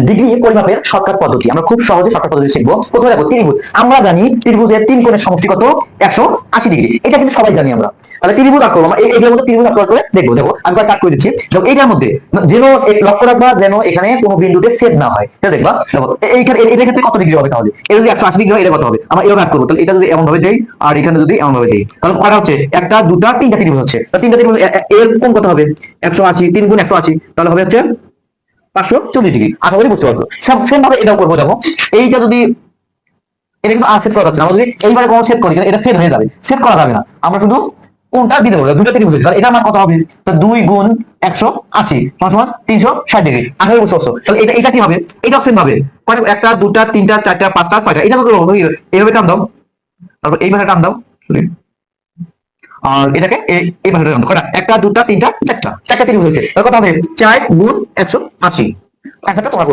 Degree পরিমাপের shortcut পদ্ধতি। আমরা খুব সহজে শর্টকাট পদ্ধতি শিখব। প্রথমে দেখো ত্রিভুজ। আমরা জানি ত্রিভুজের তিন কোণের সমষ্টি কত? একশো আশি ডিগ্রি। এটা কিন্তু সবাই জানি আমরা। তাহলে ত্রিভুজ আঁক করব আমরা এই- মধ্যে ত্রিভুজ আঁক করে দেখব। দেখো, আমি কাট করে দিচ্ছি। দেখো, এইটার মধ্যে যেন লক্ষ্য রাখবা যেন এখানে কোনো বিন্দুতে ছেদ না হয়। এটা দেখবা? দেখো এইখানে এ- এটার ক্ষেত্রে কত ডিগ্রি হবে তাহলে? এটা যদি একশো আশি ডিগ্রি হয়, এটা কত হবে? আমরা এরকম আঁক করব। তাহলে এটা যদি এমন ভাবে দেই, আর এখানে যদি এমন ভাবে দেই। তাহলে কয়টা হচ্ছে একটা, দুটা, তিনটা ত্রিভুজ হচ্ছে। তিনটা ত্রিভুজ এর কোন কত হবে? একশো আশি, তিন গুণ একশো আশি। তাহলে হবে হচ্ছে পাঁচশো চল্লিশ ডিগ্রি। আশা করি বুঝতে পারছ। সেম ভাবে এটাও করব, দেখো। এইটা যদি এটা কিন্তু আর সেট করা না। আমরা যদি এইবারে কোনো সেট করি এটা সেট হয়ে যাবে। সেট করা যাবে না। আমরা শুধু কোনটা দিতে বলব দুটো ত্রিভুজ তাহলে এটা আমার কত হবে? দুই গুণ একশো আশি সমান তিনশো ষাট ডিগ্রি। আশা করি বুঝতে পারছ। তাহলে এটা এটা কি হবে? এটাও সেম ভাবে। একটা, দুটা, তিনটা, চারটা, পাঁচটা, ছয়টা। এটা কত টান দাও। তারপর এইভাবে টান দাও। আর এটাকে এই- এইভাবে দাও কয়টা? একটা, দুটা, তিনটা, চারটা। চারটা তিন হয়েছে। তার কথা হবে চার গুণ একশো আশি। আচ্ছা তোমার